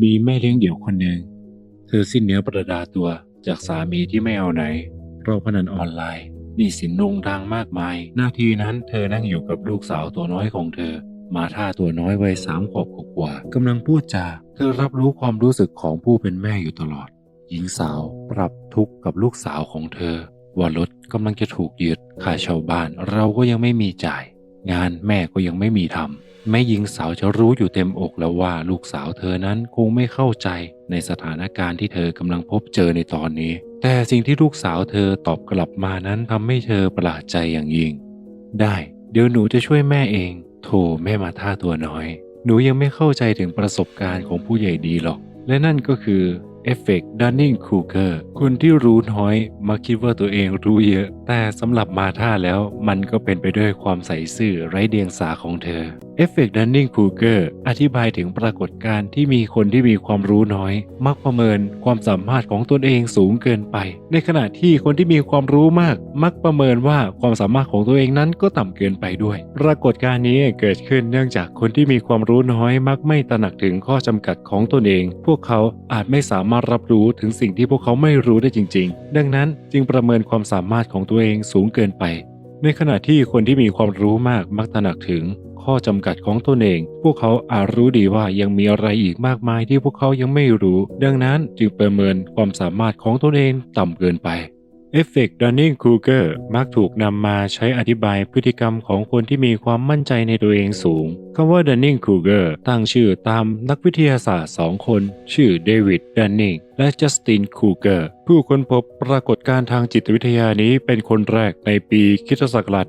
มีแม่เลี้ยงเดี่ยวคนหนึ่งเธอสิ้นเนื้อประดาตัวจากสามีที่ไม่เอาไหนเพราะพนันออนไลน์หนี้สินโด่งดังมากมาย หน้าทีนั้นเธอนั่งอยู่กับลูกสาวตัวน้อยของเธอ มาท่าตัวน้อยวัยสามขวบกว่ากำลังพูดจา เธอรับรู้ความรู้สึกของผู้เป็นแม่อยู่ตลอด หญิงสาวปรับทุกข์กับลูกสาวของเธอ ว่ารถกำลังจะถูกยึดค่าเช่าบ้านเราก็ยังไม่มีจ่าย งานแม่ก็ยังไม่มีทำ แม่หญิงสาวจะรู้อยู่เต็มอกแล้วว่าลูกสาวเธอนั้นคงไม่เข้าใจในสถานการณ์ที่เธอกำลังพบเจอในตอนนี้ แต่สิ่งที่ลูกสาวเธอตอบกลับมานั้นทำให้เธอประหลาดใจอย่างยิ่ง ได้ เดี๋ยวหนูจะช่วยแม่เอง โถแม่มาท่าตัวน้อย หนูยังไม่เข้าใจถึงประสบการณ์ของผู้ใหญ่ดีหรอก และนั่นก็คือเอฟเฟกต์ดันนิงคูเกอร์คนที่รู้น้อยมักคิดว่าตัวเองรู้เยอะ แต่สำหรับมาท่าแล้วมันก็เป็นไปด้วยความใส่ซื่อไร้เดียงสาของเธอเอฟเฟกต์ดันนิงคูเกอร์อธิบายถึงปรากฏการณ์ที่มีคนที่มีความรู้น้อย มักประเมินความสามารถของตนเองสูงเกินไป ในขณะที่คนที่มีความรู้มาก มักประเมินว่าความสามารถของตัวเองนั้นก็ต่ำเกินไปด้วย ปรากฏการณ์นี้เกิดขึ้นเนื่องจากคนที่มีความรู้น้อยมักไม่ตระหนักถึงข้อจำกัดของตนเอง พวกเขาอาจไม่สามารถรับรู้ถึงสิ่งที่พวกเขาไม่รู้ได้จริง ๆ ดังนั้นจึงประเมินความสามารถของตัวเองสูงเกินไป ในขณะที่คนที่มีความรู้มากมักตระหนักถึง ข้อจำกัดของตนเอง พวกเขาอาจรู้ดีว่ายังมีอะไรอีกมากมายที่พวกเขายังไม่รู้ ดังนั้นจึงประเมินความสามารถของตนเองต่ำเกินไป เอฟเฟกต์ดันนิงคูเกอร์มักถูกนำมาใช้อธิบายพฤติกรรมของคนที่มีความมั่นใจในตัวเองสูงคำว่าดันนิงคูเกอร์ตั้งชื่อตามนักวิทยาศาสตร์สองคน ชื่อเดวิดดันนิงและจัสตินคูเกอร์ผู้ค้นพบปรากฏการณ์ทางจิตวิทยานี้เป็นคนแรกในปีคริสตศักราช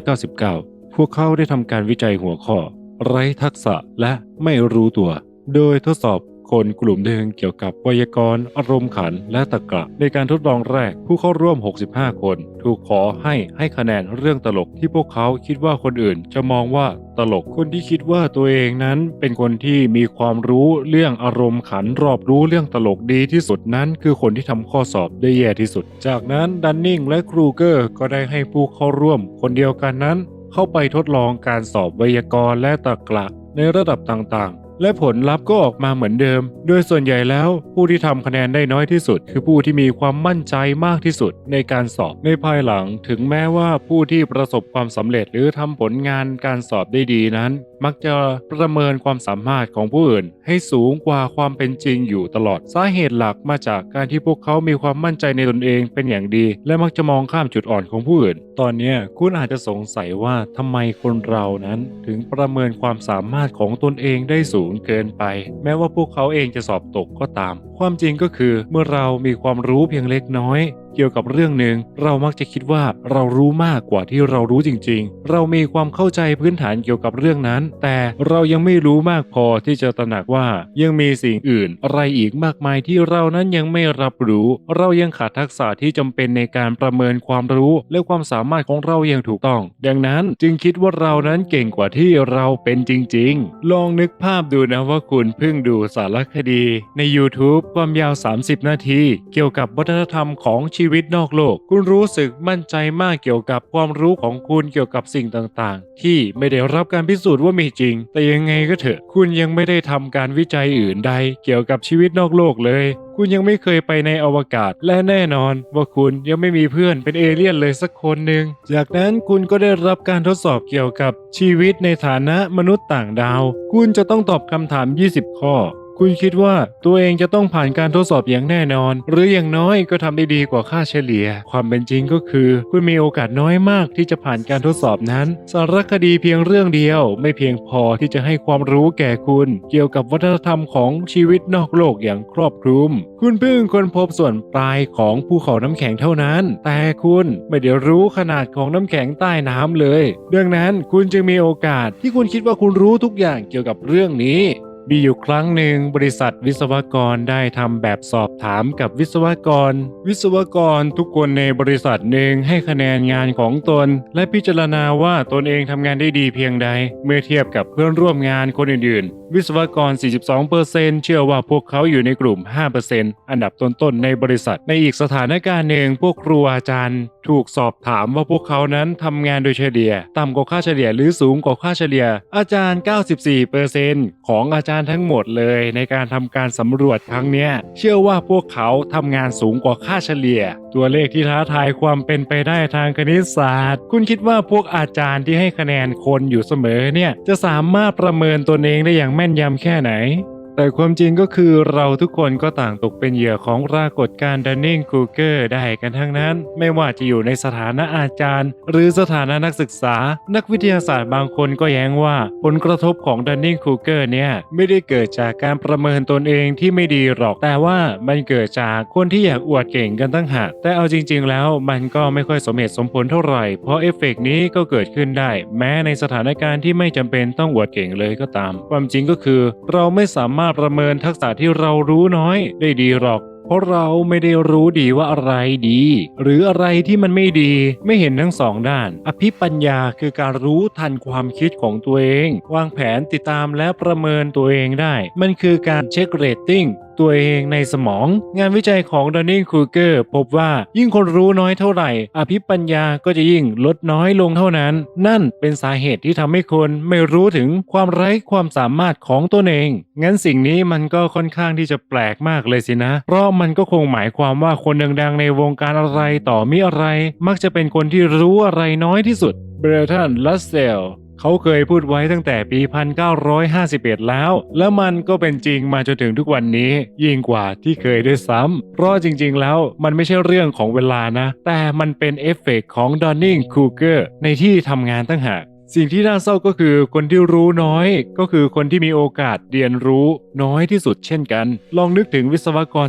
1999 พวกเขาได้ทำการวิจัยหัวข้อ ไร้ทักษะและไม่รู้ตัว โดยทดสอบ คนกลุ่มหนึ่งเกี่ยวกับไวยากรณ์อารมณ์ขันและตรรกะในการทดลองแรกผู้เข้าร่วม 65 คน ถูกขอให้ให้คะแนนเรื่องตลกที่พวกเขาคิดว่าคนอื่นจะมองว่าตลกคนที่คิดว่าตัวเองนั้นเป็นคนที่มีความรู้เรื่องอารมณ์ขันรอบรู้เรื่องตลกดีที่สุดนั้น คือคนที่ทำข้อสอบได้แย่ที่สุด จากนั้นดันนิงและครูเกอร์ก็ได้ให้ผู้เข้าร่วม คนเดียวกันนั้น เข้าไปทดลองการสอบไวยากรณ์และตรรกะในระดับต่าง และผลลัพธ์ก็ออกมาเหมือนเดิม โดยส่วนใหญ่แล้ว ผู้ที่ทำคะแนนได้น้อยที่สุด คือผู้ที่มีความมั่นใจมากที่สุดในการสอบในภายหลัง ถึงแม้ว่าผู้ที่ประสบความสำเร็จหรือทำผลงานการสอบได้ดีนั้น มักจะประเมินความสามารถของผู้อื่น ให้สูงกว่าความเป็นจริงอยู่ตลอดสาเหตุหลักมาจากการที่พวกเขามีความมั่นใจในตนเองเป็นอย่างดี และมักจะมองข้ามจุดอ่อนของผู้อื่นตอนนี้คุณอาจจะสงสัยว่าทำไมคนเรานั้นถึงประเมินความสามารถของตนเองได้สูงเกินไป แม้ว่าพวกเขาเองจะสอบตกก็ตาม ความจริงก็คือเมื่อเรามีความรู้เพียงเล็กน้อย เกี่ยวกับเรื่องหนึ่งเรามักจะคิดว่าเรารู้มากกว่าที่เรารู้จริง ๆ เรามีความเข้าใจพื้นฐานเกี่ยวกับเรื่องนั้น แต่เรายังไม่รู้มากพอที่จะตระหนักว่ายังมีสิ่งอื่น อะไรอีกมากมายที่เรานั้นยังไม่รับรู้ เรายังขาดทักษะที่จำเป็นในการประเมินความรู้และความสามารถของเราอย่างถูกต้อง ดังนั้นจึงคิดว่าเรานั้นเก่งกว่าที่เราเป็นจริง ๆ ลองนึกภาพดูนะว่าคุณเพิ่งดูสารคดี ใน YouTube ความยาว 30 นาที เกี่ยวกับวัฒนธรรมของชีีวิตนอกโลก คุณรู้สึกมั่นใจมากเกี่ยวกับความรู้ของคุณเกี่ยวกับสิ่งต่างๆ ที่ไม่ได้รับการพิสูจน์ว่ามีจริง แต่ยังไงก็เถอะ คุณยังไม่ได้ทำการวิจัยอื่นใด เกี่ยวกับชีวิตนอกโลกเลย คุณยังไม่เคยไปในอวกาศและแน่นอน ว่าคุณยังไม่มีเพื่อนเป็นเอเลี่ยนเลยสักคนหนึ่งจากนั้นคุณก็ได้รับการทดสอบเกี่ยวกับชีวิตในฐานะมนุษย์ต่างดาว คุณจะต้องตอบคำถาม 20 ข้อ คุณคิดว่าตัวเองจะต้องผ่านการทดสอบอย่างแน่นอน หรืออย่างน้อยก็ทำได้ดีกว่าค่าเฉลี่ย ความเป็นจริงก็คือ คุณมีโอกาสน้อยมากที่จะผ่านการทดสอบนั้น สารคดีเพียงเรื่องเดียว ไม่เพียงพอที่จะให้ความรู้แก่คุณ เกี่ยวกับวัฒนธรรมของชีวิตนอกโลกอย่างครอบคลุม คุณเพิ่งค้นพบส่วนปลายของภูเขาน้ำแข็งเท่านั้น แต่คุณไม่ได้รู้ขนาดของน้ำแข็งใต้น้ำเลย ดังนั้นคุณจึงมีโอกาสที่คุณคิดว่าคุณรู้ทุกอย่างเกี่ยวกับเรื่องนี้ มีอยู่ครั้งหนึ่งบริษัทวิศวกรได้ทำแบบสอบถามกับวิศวกร วิศวกรทุกคนในบริษัทหนึ่งให้คะแนนงานของตน และพิจารณาว่าตนเองทำงานได้ดีเพียงใด เมื่อเทียบกับเพื่อนร่วมงานคนอื่นๆ วิศวกร 42%เชื่อว่าพวกเขาอยู่ในกลุ่ม 5%อันดับต้นๆในบริษัท ในอีกสถานการณ์หนึ่งพวกครูอาจารย์ ถูกสอบถามว่าพวกเขานั้นทำงานโดยเฉลี่ย ต่ำกว่าค่าเฉลี่ยหรือสูงกว่าค่าเฉลี่ย อาจารย์ 94%ของอาจารย์ทั้งหมดเลยในการทำการสำรวจครั้งนี้เชื่อว่าพวกเขาทำงานสูงกว่าค่าเฉลี่ย ตัวเลขที่ท้าทายความเป็นไปได้ทางคณิตศาสตร์ คุณคิดว่าพวกอาจารย์ที่ให้คะแนนคนอยู่เสมอเนี่ยจะสามารถประเมินตนเองได้อย่างแม่นยำแค่ไหน แต่ความจริงก็คือเราทุกคนก็ต่างตกเป็นเหยื่อของปรากฏการณ์ดันนิงคูเกอร์ได้กันทั้งนั้น ไม่ว่าจะอยู่ในสถานะอาจารย์ หรือสถานะนักศึกษา นักวิทยาศาสตร์บางคนก็แย้งว่า ผลกระทบของดันนิงคูเกอร์เนี่ยไม่ได้เกิดจากการประเมินตนเองที่ไม่ดีหรอก แต่ว่ามันเกิดจากคนที่อยากอวดเก่งกันตั้งหากแต่เอาจริง ๆ แล้วมันก็ไม่ค่อยสมเหตุสมผลเท่าไหร่เพราะเอฟเฟกต์นี้ก็เกิดขึ้นได้ แม้ในสถานการณ์ที่ไม่จำเป็นต้องอวดเก่งเลยก็ตาม ความจริงก็คือ เราไม่สามารถประเมินทักษะที่เรารู้น้อยได้ดีหรอก เพราะเราไม่ได้รู้ดีว่าอะไรดี หรืออะไรที่มันไม่ดีไม่เห็นทั้งสองด้าน อภิปัญญาคือการรู้ทันความคิดของตัวเอง วางแผนติดตามและประเมินตัวเองได้ มันคือการเช็คเรตติ้งตัวเองในสมอง งานวิจัยของด u นนิงคูเกอร์พบว่ายิ่งคนรู้น้อยเท่าไหร่ อภิปัญญาก็จะยิ่งลดน้อยลงเท่านั้น นั่นเป็นสาเหตุที่ทำให้คนไม่รู้ถึงความไร้ความสามารถของตนเอง งั้นสิ่งนี้มันก็ค่อนข้างที่จะแปลกมากเลยสินะ เพราะมันก็คงหมายความว่าคนดังๆในวงการอะไรต่อมีอะไร มักจะเป็นคนที่รู้อะไรน้อยที่สุดเบรทันลัสเซล เขาเคยพูดไว้ตั้งแต่ปี 1951 แล้ว แล้วมันก็เป็นจริงมาจนถึงทุกวันนี้ ยิ่งกว่าที่เคยด้วยซ้ำเพราะจริง ๆ แล้วมันไม่ใช่เรื่องของเวลานะ แต่มันเป็นเอฟเฟกต์ของดอนนิงคูเกอร์ในที่ทำงานตั้งหาก สิ่งที่น่าเศร้าก็คือคนที่รู้น้อย ก็คือคนที่มีโอกาสเรียนรู้น้อยที่สุดเช่นกัน ลองนึกถึงวิศวกร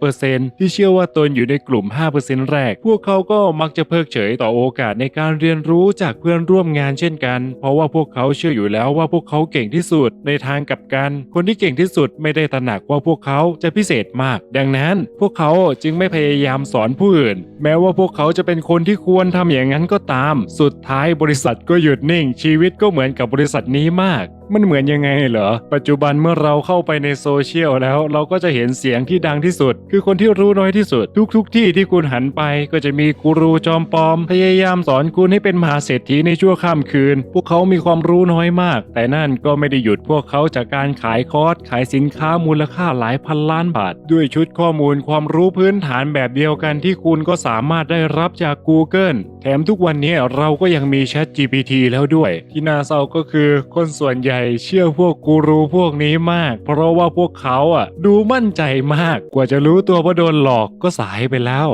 42%ที่เชื่อว่าตนอยู่ในกลุ่ม 5%แรก พวกเขาก็มักจะเพิกเฉยต่อโอกาสในการเรียนรู้จากเพื่อนร่วมงานเช่นกัน เพราะว่าพวกเขาเชื่ออยู่แล้วว่าพวกเขาเก่งที่สุดในทางกับกัน คนที่เก่งที่สุดไม่ได้ตระหนักว่าพวกเขาจะพิเศษมาก ดังนั้น พวกเขาจึงไม่พยายามสอนผู้อื่น แม้ว่าพวกเขาจะเป็นคนที่ควรทำอย่างนั้นก็ตาม สุดท้ายบริษัทก็หยุดนิ่งชีวิตก็เหมือนกับบริษัทนี้มาก มันเหมือนยังไงเหรอ ปัจจุบันเมื่อเราเข้าไปในโซเชียลแล้ว เราก็จะเห็นเสียงที่ดังที่สุด คือคนที่รู้น้อยที่สุด ทุกๆทที่ที่คุณหันไป ก็จะมีกูรูจอมปลอม พยายามสอนคุณให้เป็นมหาเศรษฐีในชั่วข้ามคืน พวกเขามีความรู้น้อยมาก แต่นั่นก็ไม่ได้หยุดพวกเขาจากการขายคอร์สขายสินค้ามูลค่าหลายพันล้านบาท ด้วยชุดข้อมูลความรู้พื้นฐานแบบเดียวกันที่คุณก็สามารถได้รับจาก Google แถมทุกวันนี้เราก็ยังมี Chat GPT แล้วด้วย ที่น่าเศร้าก็คือคนส่วนใหญ่เชื่อพวกกูรูพวกนี้มาก เพราะว่าพวกเขาอะ ดูมั่นใจมากกว่าจะรู้ตัวว่าโดนหลอกก็สายไปแล้ว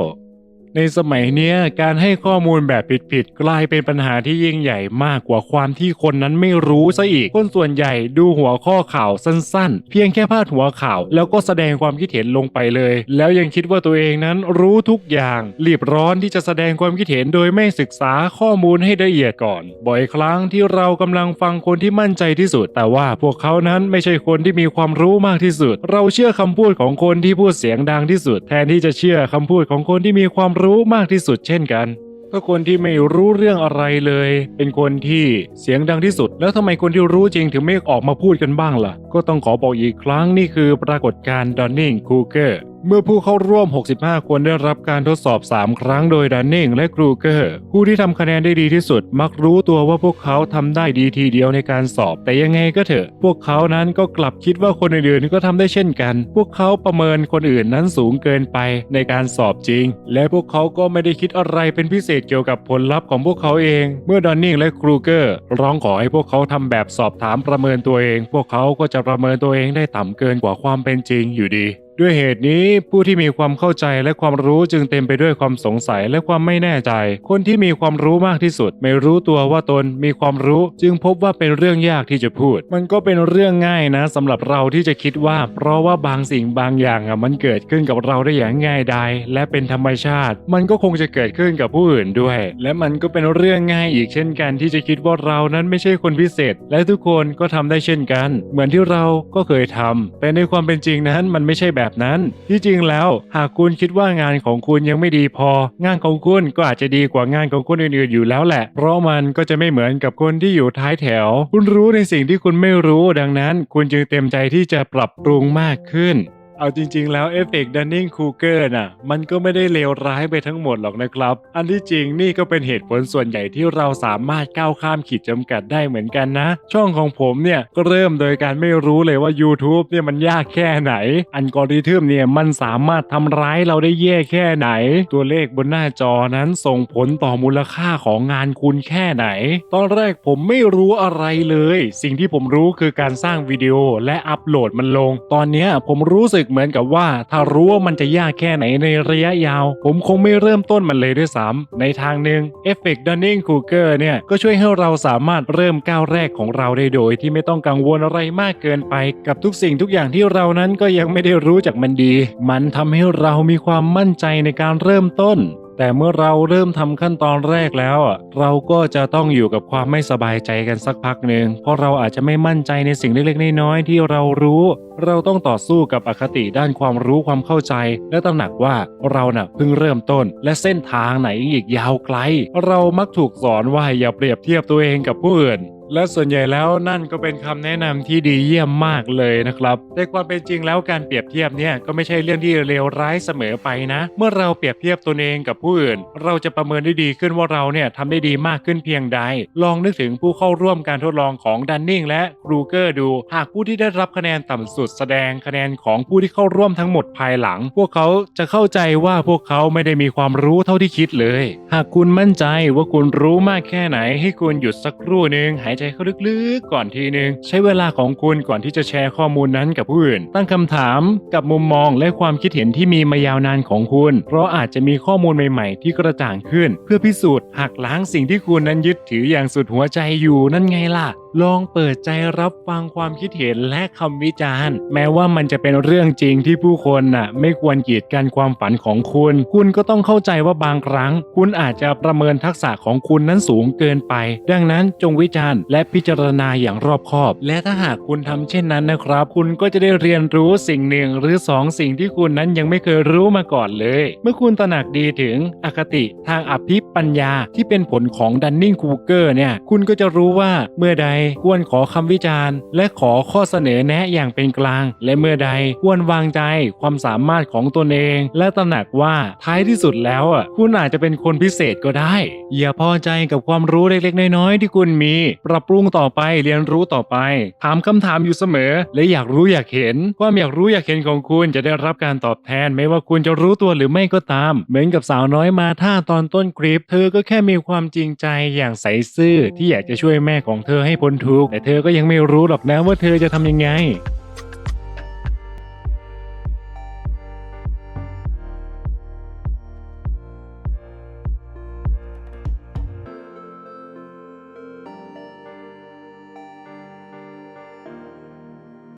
ในสมัยเนี้ยการให้ข้อมูลแบบผิดๆกลายเป็นปัญหาที่ยิ่งใหญ่มากกว่าความที่คนนั้นไม่รู้ซะอีก คนส่วนใหญ่ดูหัวข้อข่าวสั้นๆ เพียงแค่พาดหัวข่าว แล้วก็แสดงความคิดเห็นลงไปเลย แล้วยังคิดว่าตัวเองนั้นรู้ทุกอย่างรีบร้อนที่จะแสดงความคิดเห็นโดยไม่ศึกษาข้อมูลให้ละเอียดก่อน บ่อยครั้งที่เรากำลังฟังคนที่มั่นใจที่สุด แต่ว่าพวกเขานั้นไม่ใช่คนที่มีความรู้มากที่สุด เราเชื่อคำพูดของคนที่พูดเสียงดังที่สุด แทนที่จะเชื่อคำพูดของคนที่มีความรูู้้มากที่สุดเช่นกันถ้าคนที่ไม่รู้เรื่องอะไรเลย เป็นคนที่เสียงดังที่สุด แล้วทำไมคนที่รู้จริงถึงไม่ออกมาพูดกันบ้างล่ะ ก็ต้องขอบอกอีกครั้งนี่คือปรากฏการณ์ดอนนิงคูเกอร์ เมื่อผู้เข้าร่วม 65 คนได้รับการทดสอบ 3 ครั้งโดยดันนิงและครูเกอร์ ผู้ที่ทำคะแนนได้ดีที่สุด มักรู้ตัวว่าพวกเขาทำได้ดีทีเดียวในการสอบ แต่ยังไงก็เถอะ พวกเขานั้นก็กลับคิดว่าคนอื่นๆก็ทำได้เช่นกัน พวกเขาประเมินคนอื่นนั้นสูงเกินไปในการสอบจริง และพวกเขาก็ไม่ได้คิดอะไรเป็นพิเศษเกี่ยวกับผลลัพธ์ของพวกเขาเอง เมื่อดอนนิงและครูเกอร์ร้องขอให้พวกเขาทำแบบสอบถามประเมินตัวเอง พวกเขาก็จะประเมินตัวเองได้ต่ำเกินกว่าความเป็นจริงอยู่ดี ด้วยเหตุนี้ผู้ที่มีความเข้าใจและความรู้จึงเต็มไปด้วยความสงสัยและความไม่แน่ใจ คนที่มีความรู้มากที่สุด ไม่รู้ตัวว่าตนมีความรู้ จึงพบว่าเป็นเรื่องยากที่จะพูด มันก็เป็นเรื่องง่ายนะสำหรับเราที่จะคิดว่า เพราะว่าบางสิ่งบางอย่างอะมันเกิดขึ้นกับเราได้อย่างง่ายดายและเป็นธรรมชาติ มันก็คงจะเกิดขึ้นกับผู้อื่นด้วย และมันก็เป็นเรื่องง่ายอีกเช่นกัน ที่จะคิดว่าเรานั้นไม่ใช่คนพิเศษ และทุกคนก็ทำได้เช่นกัน เหมือนที่เราก็เคยทำแต่ในความเป็นจริงนั้นมันไม่ใช่แบบนั้น ที่จริงแล้ว หากคุณคิดว่างานของคุณยังไม่ดีพอ งานของคุณก็อาจจะดีกว่างานของคนอื่นๆอยู่แล้วแหละ เพราะมันก็จะไม่เหมือนกับคนที่อยู่ท้ายแถว คุณรู้ในสิ่งที่คุณไม่รู้ดังนั้น คุณจึงเต็มใจที่จะปรับปรุงมากขึ้น เอาจริง ๆ แล้วเอฟเฟกต์ดันนิงคูเกอร์น่ะ มันก็ไม่ได้เลวร้ายไปทั้งหมดหรอกนะครับ อันที่จริงนี่ก็เป็นเหตุผลส่วนใหญ่ที่เราสามารถก้าวข้ามขีดจำกัดได้เหมือนกันนะ ช่องของผมเนี่ย ก็เริ่มโดยการไม่รู้เลยว่า YouTube เนี่ยมันยากแค่ไหน อัลกอริทึมเนี่ยมันสามารถทำร้ายเราได้แย่แค่ไหน ตัวเลขบนหน้าจอนั้นส่งผลต่อมูลค่าของงานคุณแค่ไหน ตอนแรกผมไม่รู้อะไรเลย สิ่งที่ผมรู้คือการสร้างวิดีโอและอัปโหลดมันลง ตอนนี้ผมรู้สึกเหมือนกับว่า ถ้ารู้ว่ามันจะยากแค่ไหนในระยะยาว ผมคงไม่เริ่มต้นมันเลยด้วยซ้ำในทางหนึ่งเอฟเฟกต์ดันนิงคูเกอร์เนี่ยก็ช่วยให้เราสามารถเริ่มก้าวแรกของเราได้โดย ที่ไม่ต้องกังวลอะไรมากเกินไปกับทุกสิ่งทุกอย่างที่เรานั้นก็ยังไม่ได้รู้จักมันดี มันทำให้เรามีความมั่นใจในการเริ่มต้น แต่เมื่อเราเริ่มทำขั้นตอนแรกแล้วอะเราก็จะต้องอยู่กับความไม่สบายใจกันสักพักหนึ่งเพราะเราอาจจะไม่มั่นใจในสิ่งเล็กๆน้อยๆที่เรารู้ เราต้องต่อสู้กับอคติด้านความรู้ความเข้าใจ และตระหนักว่าเราน่ะเพิ่งเริ่มต้น และเส้นทางไหนอีกยาวไกล เรามักถูกสอนว่าอย่าเปรียบเทียบตัวเองกับผู้อื่น และส่วนใหญ่แล้วนั่นก็เป็นคำแนะนำที่ดีเยี่ยมมากเลยนะครับในความเป็นจริงแล้วการเปรียบเทียบเนี่ยก็ไม่ใช่เรื่องที่เลวร้ายเสมอไปนะ เมื่อเราเปรียบเทียบตนเองกับผู้อื่น เราจะประเมินได้ดีขึ้นว่าเราเนี่ยทำได้ดีมากขึ้นเพียงใด ลองนึกถึงผู้เข้าร่วมการทดลองของดันนิงและครูเกอร์ดู หากผู้ที่ได้รับคะแนนต่ำสุดแสดงคะแนนของผู้ที่เข้าร่วมทั้งหมดภายหลัง พวกเขาจะเข้าใจว่าพวกเขาไม่ได้มีความรู้เท่าที่คิดเลย หากคุณมั่นใจว่าคุณรู้มากแค่ไหน ให้คุณหยุดสักครู่หนึ่งหายใจเข้าลึกๆ ก่อนทีหนึ่งใช้เวลาของคุณก่อนที่จะแชร์ข้อมูลนั้นกับผู้อื่น ตั้งคำถามกับมุมมองและความคิดเห็นที่มีมายาวนานของคุณ เพราะอาจจะมีข้อมูลใหม่ๆ ที่กระจ่างขึ้น เพื่อพิสูจน์หักล้างสิ่งที่คุณนั้นยึดถืออย่างสุดหัวใจอยู่นั่นไงล่ะ ลองเปิดใจรับฟังความคิดเห็นและคำวิจารณ์ แม้ว่ามันจะเป็นเรื่องจริงที่ผู้คนน่ะ ไม่ควรกีดกันความฝันของคุณ คุณก็ต้องเข้าใจว่าบางครั้ง คุณอาจจะประเมินทักษะของคุณนั้นสูงเกินไป ดังนั้นจงวิจารณ์และพิจารณาอย่างรอบคอบ และถ้าหากคุณทำเช่นนั้นนะครับ คุณก็จะได้เรียนรู้สิ่งหนึ่งหรือสองสิ่งที่คุณนั้นยังไม่เคยรู้มาก่อนเลย เมื่อคุณตระหนักดีถึงอคติทางอภิปัญญาที่เป็นผลของดันนิงคูเกอร์เนี่ย คุณก็จะรู้ว่าเมื่อใดควรขอคำวิจารณ์ และขอข้อเสนอแนะอย่างเป็นกลาง และเมื่อใดควรวางใจความสามารถของตนเอง และตระหนักว่าท้ายที่สุดแล้วอะคุณอาจจะเป็นคนพิเศษก็ได้ อย่าพอใจกับความรู้เล็กๆ น้อยๆ ที่คุณมี ปรับปรุงต่อไปเรียนรู้ต่อไป ถามคำถามอยู่เสมอ และอยากรู้อยากเห็น ความอยากรู้อยากเห็นของคุณจะได้รับการตอบแทน ไม่ว่าคุณจะรู้ตัวหรือไม่ก็ตาม เหมือนกับสาวน้อยมาท่าตอนต้นคลิป เธอก็แค่มีความจริงใจอย่างใสซื่อที่อยากจะช่วยแม่ของเธอให้พ้นทุกข์แต่เธอก็ยังไม่รู้หรอกนะว่าเธอจะทำยังไง